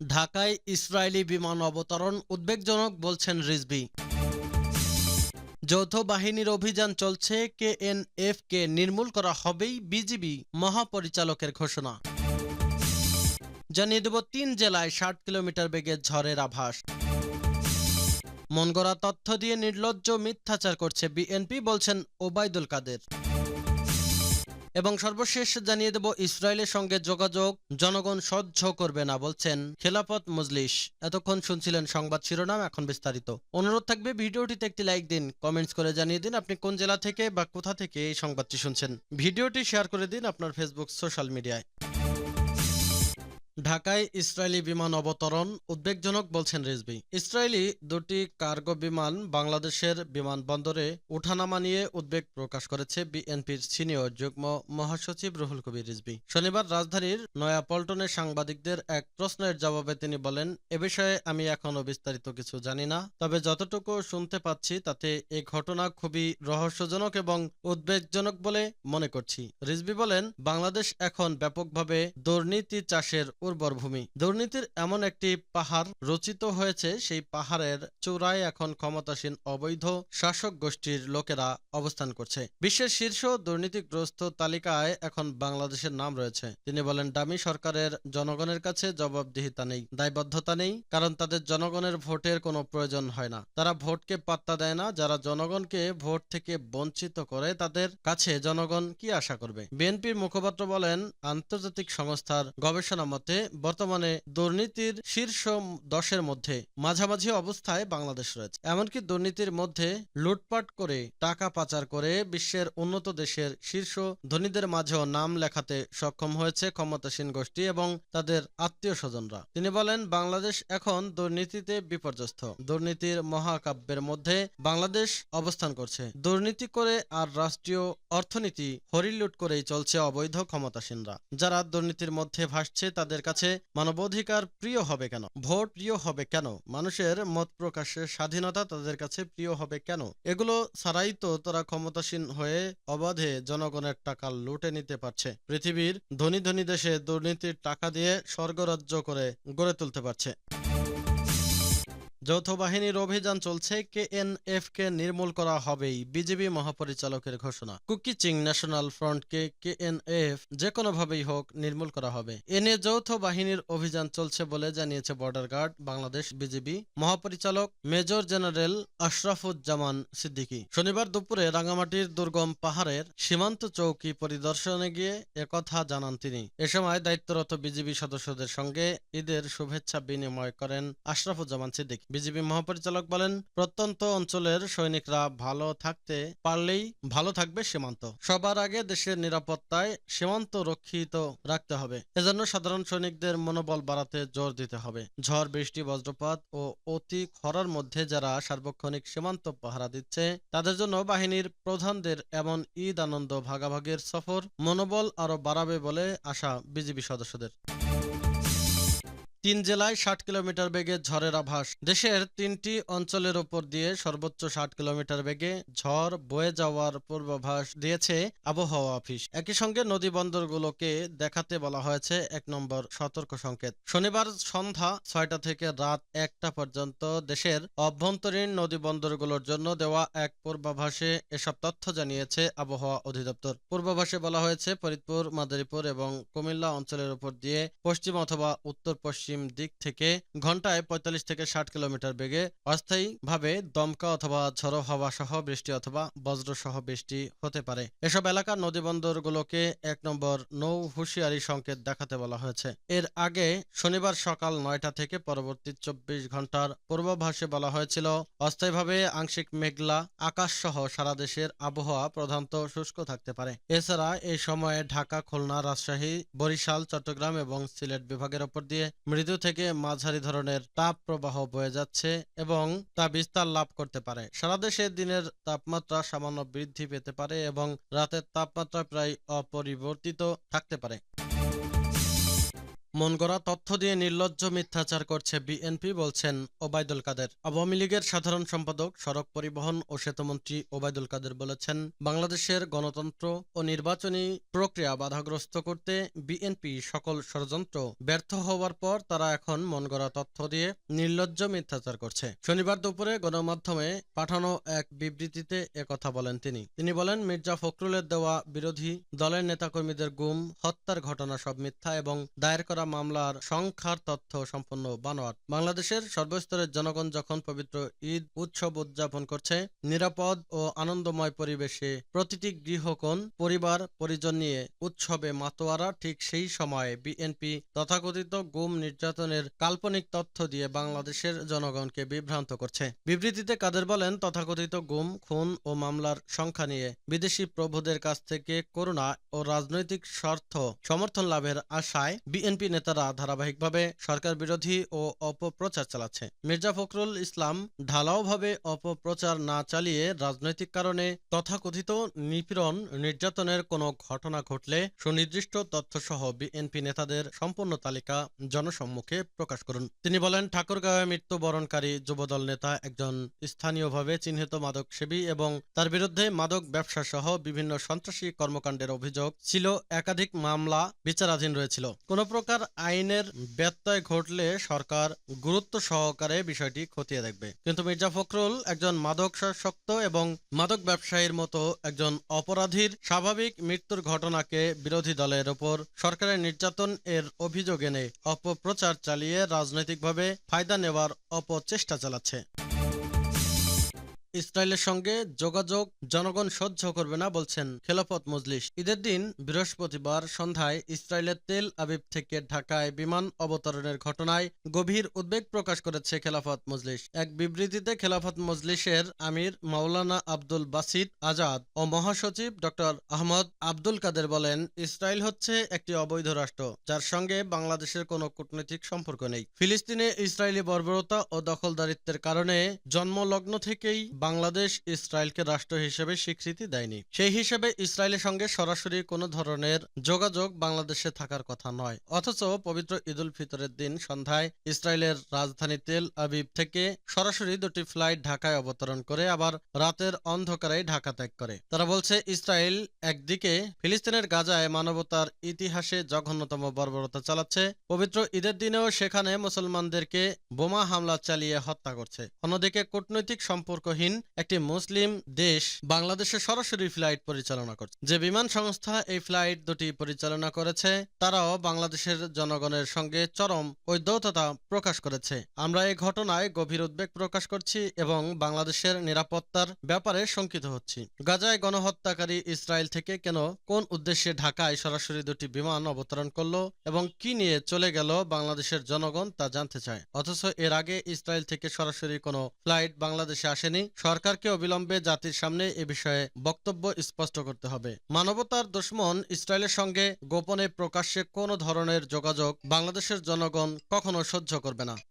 ঢাকায় ইসরায়েলি বিমান অবতরণ উদ্বেগজনক বলছেন রিজভি। যৌথ বাহিনীর অভিযান চলছে কেএনএফ কে নির্মূল করা হবেই বিজিবি মহাপরিচালকের ঘোষণা। জানিয়ে দেব, তিন জেলায় ষাট কিলোমিটার বেগে ঝড়ের আভাস। মনগড়া তথ্য দিয়ে নির্লজ্জ মিথ্যাচার করছে বিএনপি, বলছেন ওবায়দুল কাদের। এবং সর্বশেষ জানিয়ে দেব, ইসরায়েলের সঙ্গে যোগাযোগ জনগণ সহ্য করবে না বলছেন খেলাফত মজলিস। এতক্ষণ শুনছিলেন সংবাদ শিরোনাম, এখন বিস্তারিত। অনুরোধ থাকবে, ভিডিওটিতে একটি লাইক দিন, কমেন্টস করে জানিয়ে দিন আপনি কোন জেলা থেকে বা কোথা থেকে এই সংবাদটি শুনছেন। ভিডিওটি শেয়ার করে দিন আপনার ফেসবুক, সোশ্যাল মিডিয়ায়। ঢাকায় ইসরায়েলি বিমান অবতরণ উদ্বেগজনক বলছেন রিজভি। ইসরায়েলি দুটি কার্গো বিমান বাংলাদেশের বিমানবন্দরে ওঠানামা নিয়ে উদ্বেগ প্রকাশ করেছে বিএনপির সিনিয়র যুগ্ম মহাসচিব রুহুল কবির রিজভি। শনিবার রাজধানীর নয়াপল্টনে সাংবাদিকদের এক প্রশ্নের জবাবে তিনি বলেন, এ বিষয়ে আমি এখনও বিস্তারিত কিছু জানি না, তবে যতটুকু শুনতে পাচ্ছি তাতে এ ঘটনা খুবই রহস্যজনক এবং উদ্বেগজনক বলে মনে করছি। রিজভি বলেন, বাংলাদেশ এখন ব্যাপকভাবে দুর্নীতি চাষের উর্বর ভূমি দুর্নীতির এমন একটি পাহাড় রচিত হয়েছে, সেই পাহাড়ের চূড়ায় এখন ক্ষমতাসীন অবৈধ শাসক গোষ্ঠীর লোকেরা অবস্থান করছে। বিশ্বের শীর্ষ দুর্নীতিগ্রস্ত তালিকায় এখন বাংলাদেশের নাম রয়েছে। তিনি বলেন ডামি সরকারের জনগণের কাছে জবাবদিহিতা নেই, দায়বদ্ধতা নেই, কারণ তাদের জনগণের ভোটের কোনো প্রয়োজন হয় না। তারা ভোটকে পাত্তা দেয় না, যারা জনগণকে ভোট থেকে বঞ্চিত করে তাদের কাছে জনগণ কি আশা করবে? বিএনপির মুখপাত্র বলেন, আন্তর্জাতিক সংস্থার গবেষণা মতে বর্তমানে দুর্নীতির শীর্ষ দশের মধ্যে মাঝামাঝি অবস্থায় বাংলাদেশ রয়েছে। এমনকি দুর্নীতির মধ্যে লুটপাট করে টাকা পাচার করে বিশ্বের উন্নত দেশের শীর্ষ ধনীদের মাঝেও নাম লেখাতে সক্ষম হয়েছে ক্ষমতাসীন গোষ্ঠী এবং তাদের আত্মীয় স্বজনরা। তিনি বলেন, বাংলাদেশ এখন দুর্নীতিতে বিপর্যস্ত। দুর্নীতির মহাকাব্যের মধ্যে বাংলাদেশ অবস্থান করছে। দুর্নীতি করে আর রাষ্ট্রীয় অর্থনীতি হরিলুট করেই চলছে অবৈধ ক্ষমতাসীনরা। যারা দুর্নীতির মধ্যে ভাসছে, তাদের কাছে মানবাধিকার প্রিয় হবে কেন? ভোট প্রিয় হবে কেন? মানুষের মত প্রকাশের স্বাধীনতা তাদের কাছে প্রিয় হবে কেন? এগুলো ছাড়াই তো তারা ক্ষমতাসীন হয়ে অবাধে জনগণের টাকা লুটে নিতে পারছে। পৃথিবীর ধনী ধনী দেশে দুর্নীতির টাকা দিয়ে স্বর্গরাজ্য করে গড়ে তুলতে পারছে। যৌথ বাহিনীর অভিযান চলছে। কেএনএফ কে নির্মূল করা হবেই বিজেপি মহাপরিচালকের ঘোষণা। কুকিচিং ন্যাশনাল ফ্রন্টকে কেএনএফ যে কোনোভাবেই হোক নির্মূল করা হবে। এ নিয়ে যৌথ বাহিনীর অভিযান চলছে বলে জানিয়েছে বর্ডার গার্ড বাংলাদেশ বিজিবি মহাপরিচালক মেজর জেনারেল আশরাফুজ্জামান সিদ্দিকী। শনিবার দুপুরে রাঙামাটির দুর্গম পাহাড়ের সীমান্ত চৌকি পরিদর্শনে গিয়ে একথা জানান তিনি। এ সময় দায়িত্বরত বিজিবি সদস্যদের সঙ্গে ঈদের শুভেচ্ছা বিনিময় করেন আশরাফুজ্জামান সিদ্দিকী। বিজিবি মহাপরিচালক বলেন, প্রত্যন্ত অঞ্চলের সৈনিকরা ভালো থাকতে পারলেই ভালো থাকবে সীমান্ত। সবার আগে দেশের নিরাপত্তায় সীমান্ত রক্ষিত রাখতে হবে। এজন্য সাধারণ সৈনিকদের মনোবল বাড়াতে জোর দিতে হবে। ঝড়, বৃষ্টি, বজ্রপাত ও অতি খরার মধ্যে যারা সার্বক্ষণিক সীমান্ত পাহারা দিচ্ছে, তাদের জন্য বাহিনীর প্রধানদের এমন ঈদ আনন্দ ভাগাভাগির সফর মনোবল আরও বাড়াবে বলে আশা বিজিবি সদস্যদের। তিন জেলায় ষাট কিলোমিটার বেগে ঝড়ের আভাস। দেশের তিনটি অঞ্চলের উপর দিয়ে সর্বোচ্চ ষাট কিলোমিটার বেগে ঝড় বয়ে যাওয়ার পূর্বাভাস দিয়েছে আবহাওয়া অফিস। একই সঙ্গে নদী বন্দরগুলোকে দেখাতে বলা হয়েছে এক নম্বর সতর্ক সংকেত। শনিবার সন্ধ্যা ছয়টা থেকে রাত একটা পর্যন্ত দেশের অভ্যন্তরীণ নদী বন্দরগুলোর জন্য দেওয়া এক পূর্বাভাসে এসব তথ্য জানিয়েছে আবহাওয়া অধিদপ্তর। পূর্বাভাসে বলা হয়েছে, ফরিদপুর, মাদারীপুর এবং কুমিল্লা অঞ্চলের উপর দিয়ে পশ্চিম অথবা উত্তর পশ্চিম পশ্চিম দিক থেকে ঘন্টায় ৪৫ থেকে ষাট কিলোমিটার বেগে অস্থায়ীভাবে দমকা অথবা ঝড়ো হাওয়া সহ বৃষ্টি অথবা বজ্র সহ বৃষ্টি হতে পারে। এসব এলাকার নদীবন্দরগুলোকে এক নম্বর নৌ হুঁশিয়ারি সংকেত দেখাতে বলা হয়েছে। এর আগে শনিবার সকাল নয়টা থেকে পরবর্তী চব্বিশ ঘণ্টার পূর্বাভাসে বলা হয়েছিল, অস্থায়ীভাবে আংশিক মেঘলা আকাশ সহ সারা দেশের আবহাওয়া প্রধানত শুষ্ক থাকতে পারে। এছাড়া এই সময়ে ঢাকা, খুলনা, রাজশাহী, বরিশাল, চট্টগ্রাম এবং সিলেট বিভাগের ওপর দিয়ে মৃদু থেকে মাঝারি ধরনের তাপ প্রবাহ বয়ে যাচ্ছে এবং তা বিস্তার লাভ করতে পারে। সারা দেশে দিনের তাপমাত্রা সামান্য বৃদ্ধি পেতে পারে এবং রাতের তাপমাত্রা প্রায় অপরিবর্তিত থাকতে পারে। মন গড়া তথ্য দিয়ে নির্লজ্জ মিথ্যাচার করছে বিএনপি বলছেন ওবায়দুল কাদের। আওয়ামী লীগের সাধারণ সম্পাদক, সড়ক পরিবহন ও সেতুমন্ত্রী ওবায়দুল কাদের বলেছেন, বাংলাদেশের গণতন্ত্র ও নির্বাচনী প্রক্রিয়া বাধাগ্রস্ত করতে বিএনপি সকল ষড়যন্ত্র ব্যর্থ হওয়ার পর তারা এখন মন গড়া তথ্য দিয়ে নির্লজ্জ মিথ্যাচার করছে। শনিবার দুপুরে গণমাধ্যমে পাঠানো এক বিবৃতিতে একথা বলেন তিনি। তিনি বলেন, মির্জা ফখরুলের দেওয়া বিরোধী দলের নেতাকর্মীদের গুম, হত্যার ঘটনা সব মিথ্যা এবং দায়ের করা মামলার সংখ্যার তথ্য সম্পূর্ণ বানোয়াট। বাংলাদেশের সর্বস্তরের জনগণ যখন পবিত্র ঈদ উৎসব উদযাপন করছে, নিরাপদ ও আনন্দময় পরিবেশে প্রতিটি গৃহকোণ, পরিবার, পরিজন নিয়ে উৎসবে মাতোয়ারা, ঠিক সেই সময়ে বিএনপি তথাকথিত গুম নির্যাতনের কাল্পনিক তথ্য দিয়ে বাংলাদেশের জনগণকে বিভ্রান্ত করছে। বিবৃতিতে কাদের বলেন, তথাকথিত গুম, খুন ও মামলার সংখ্যা নিয়ে বিদেশি প্রভুদের কাছ থেকে করুণা ও রাজনৈতিক স্বার্থ সমর্থন লাভের আশায় বিএনপি নেতারা ধারাবাহিকভাবে সরকার বিরোধী ও অপপ্রচার চালাচ্ছে। মির্জা ফখরুল ইসলাম ঢালাওভাবে অপপ্রচার না চালিয়ে রাজনৈতিক কারণে তথাকথিত নিপীড়ন নির্যাতনের কোনো ঘটনা ঘটলে সুনির্দিষ্ট তথ্যসহ বিএনপি নেতাদের সম্পূর্ণ তালিকা জনসম্মুখে প্রকাশ করুন। তিনি বলেন, ঠাকুরগাঁওয়ে মৃত্যুবরণকারী যুবদল নেতা একজন স্থানীয়ভাবে চিহ্নিত মাদক সেবী এবং তার বিরুদ্ধে মাদক ব্যবসা সহ বিভিন্ন সন্ত্রাসী কর্মকাণ্ডের অভিযোগ ছিল। একাধিক মামলা বিচারাধীন রয়েছিল। কোন প্রকার আইনের ব্যত্যয় ঘটলে সরকার গুরুত্ব সহকারে বিষয়টি খতিয়ে দেখবে। কিন্তু মির্জা ফখরুল একজন মাদকাসক্ত এবং মাদক ব্যবসায়ীর মতো একজন অপরাধীর স্বাভাবিক মৃত্যুর ঘটনাকে বিরোধী দলের ওপর সরকারের নির্যাতন এর অভিযোগ এনে অপপ্রচার চালিয়ে রাজনৈতিকভাবে ফায়দা নেওয়ার অপচেষ্টা চালাচ্ছে। ইসরায়েলের সঙ্গে যোগাযোগ জনগণ সহ্য করবে না বলছেন খেলাফত মজলিস। ঈদের দিন বৃহস্পতিবার সন্ধ্যায় ইসরায়েলের তেল আবিব থেকে ঢাকায় বিমান অবতরণের ঘটনায় গভীর উদ্বেগ প্রকাশ করেছে খেলাফত মজলিস। এক বিবৃতিতে খেলাফত মজলিসের আমির মাওলানা আব্দুল বাসিদ আজাদ ও মহাসচিব ডক্টর আহমদ আব্দুল কাদের বলেন, ইসরায়েল হচ্ছে একটি অবৈধ রাষ্ট্র, যার সঙ্গে বাংলাদেশের কোনো কূটনৈতিক সম্পর্ক নেই। ফিলিস্তিনে ইসরায়েলি বর্বরতা ও দখলদারিত্বের কারণে জন্মলগ্ন থেকেই বাংলাদেশ ইসরায়েলকে রাষ্ট্র হিসেবে স্বীকৃতি দেয়নি। সেই হিসেবে ইসরায়েলের সঙ্গে সরাসরি কোনো ধরনের যোগাযোগ বাংলাদেশে থাকার কথা নয়। অথচ পবিত্র ঈদুল ফিতরের দিন সন্ধ্যায় ইসরায়েলের রাজধানী তেল আবিব থেকে সরাসরি দুটি ফ্লাইট ঢাকায় অবতরণ করে আবার রাতের অন্ধকারে ঢাকা ত্যাগ করে। তারা বলছে, ইসরায়েল একদিকে ফিলিস্তিনের গাজায় মানবতার ইতিহাসে জঘন্যতম বর্বরতা চালাচ্ছে। পবিত্র ঈদের দিনেও সেখানে মুসলমানদেরকে বোমা হামলা চালিয়ে হত্যা করছে। অন্যদিকে কূটনৈতিক সম্পর্কহীন একটি মুসলিম দেশ বাংলাদেশে সরাসরি ফ্লাইট পরিচালনা করছে। যে বিমান সংস্থা এই ফ্লাইট দুটি পরিচালনা করেছে, তারাও বাংলাদেশের জনগণের সঙ্গে চরম ঐদ্যতা প্রকাশ করেছে। আমরা এই ঘটনায় গভীর উদ্বেগ প্রকাশ করছি এবং বাংলাদেশের নিরাপত্তার ব্যাপারে শঙ্কিত হচ্ছি। গাজায় গণহত্যাকারী ইসরায়েল থেকে কেন, কোন উদ্দেশ্যে ঢাকায় সরাসরি দুটি বিমান অবতরণ করল এবং কি নিয়ে চলে গেল বাংলাদেশের জনগণ তা জানতে চায়? অথচ এর আগে ইসরায়েল থেকে সরাসরি কোনো ফ্লাইট বাংলাদেশে আসেনি সরকারকে অবিলম্বে জাতির সামনে এ বিষয়ে বক্তব্য স্পষ্ট করতে হবে। মানবতার দুশ্মন ইসরায়েলের সঙ্গে গোপনে প্রকাশ্যে কোনো ধরনের যোগাযোগ বাংলাদেশের জনগণ কখনো সহ্য করবে না।